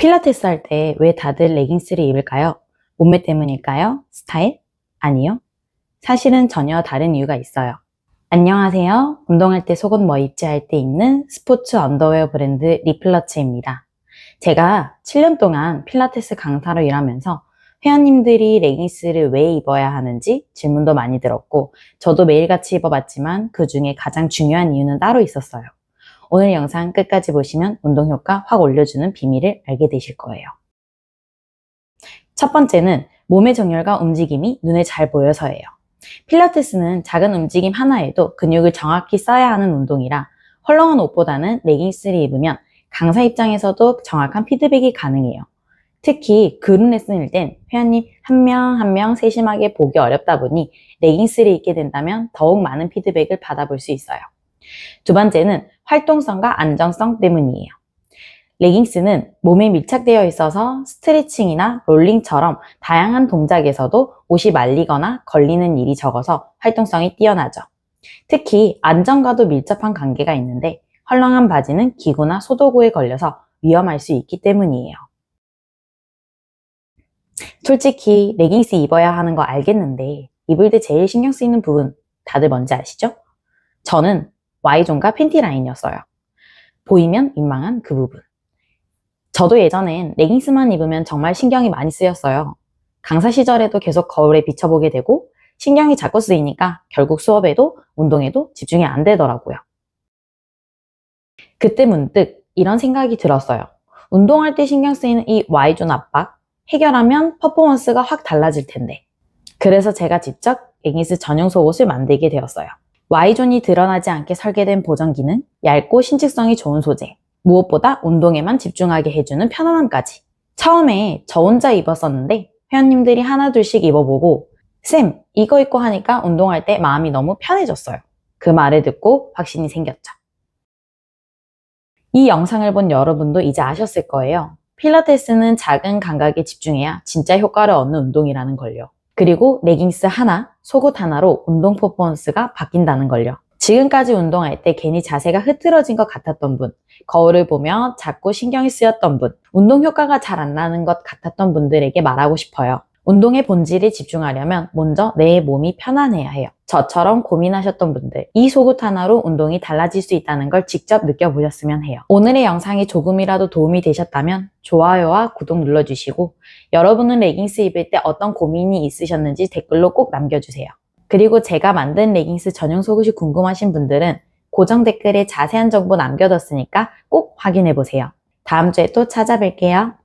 필라테스 할 때 왜 다들 레깅스를 입을까요? 몸매 때문일까요? 스타일? 아니요. 사실은 전혀 다른 이유가 있어요. 안녕하세요. 운동할 때 속옷 뭐 입지 할 때 입는 스포츠 언더웨어 브랜드 리플러츠입니다. 제가 7년 동안 필라테스 강사로 일하면서 회원님들이 레깅스를 왜 입어야 하는지 질문도 많이 들었고 저도 매일같이 입어봤지만 그 중에 가장 중요한 이유는 따로 있었어요. 오늘 영상 끝까지 보시면 운동 효과 확 올려주는 비밀을 알게 되실 거예요. 첫 번째는 몸의 정렬과 움직임이 눈에 잘 보여서예요. 필라테스는 작은 움직임 하나에도 근육을 정확히 써야 하는 운동이라 헐렁한 옷보다는 레깅스를 입으면 강사 입장에서도 정확한 피드백이 가능해요. 특히 그룹 레슨일 땐 회원님 한 명 한 명 세심하게 보기 어렵다 보니 레깅스를 입게 된다면 더욱 많은 피드백을 받아볼 수 있어요. 두 번째는 활동성과 안정성 때문이에요. 레깅스는 몸에 밀착되어 있어서 스트레칭이나 롤링처럼 다양한 동작에서도 옷이 말리거나 걸리는 일이 적어서 활동성이 뛰어나죠. 특히 안전과도 밀접한 관계가 있는데 헐렁한 바지는 기구나 소도구에 걸려서 위험할 수 있기 때문이에요. 솔직히 레깅스 입어야 하는 거 알겠는데 입을 때 제일 신경 쓰이는 부분 다들 뭔지 아시죠? 저는 Y존과 팬티 라인이었어요. 보이면 민망한 그 부분. 저도 예전엔 레깅스만 입으면 정말 신경이 많이 쓰였어요. 강사 시절에도 계속 거울에 비춰보게 되고 신경이 자꾸 쓰이니까 결국 수업에도 운동에도 집중이 안 되더라고요. 그때 문득 이런 생각이 들었어요. 운동할 때 신경 쓰이는 이 Y존 압박 해결하면 퍼포먼스가 확 달라질 텐데. 그래서 제가 직접 레깅스 전용 속옷을 만들게 되었어요. Y존이 드러나지 않게 설계된 보정기는 얇고 신축성이 좋은 소재, 무엇보다 운동에만 집중하게 해주는 편안함까지. 처음에 저 혼자 입었었는데 회원님들이 하나둘씩 입어보고 쌤, 이거 입고 하니까 운동할 때 마음이 너무 편해졌어요. 그 말을 듣고 확신이 생겼죠. 이 영상을 본 여러분도 이제 아셨을 거예요. 필라테스는 작은 감각에 집중해야 진짜 효과를 얻는 운동이라는 걸요. 그리고 레깅스 하나, 속옷 하나로 운동 퍼포먼스가 바뀐다는 걸요. 지금까지 운동할 때 괜히 자세가 흐트러진 것 같았던 분, 거울을 보며 자꾸 신경이 쓰였던 분, 운동 효과가 잘 안 나는 것 같았던 분들에게 말하고 싶어요. 운동의 본질에 집중하려면 먼저 내 몸이 편안해야 해요. 저처럼 고민하셨던 분들, 이 속옷 하나로 운동이 달라질 수 있다는 걸 직접 느껴보셨으면 해요. 오늘의 영상이 조금이라도 도움이 되셨다면 좋아요와 구독 눌러주시고 여러분은 레깅스 입을 때 어떤 고민이 있으셨는지 댓글로 꼭 남겨주세요. 그리고 제가 만든 레깅스 전용 속옷이 궁금하신 분들은 고정 댓글에 자세한 정보 남겨뒀으니까 꼭 확인해보세요. 다음 주에 또 찾아뵐게요.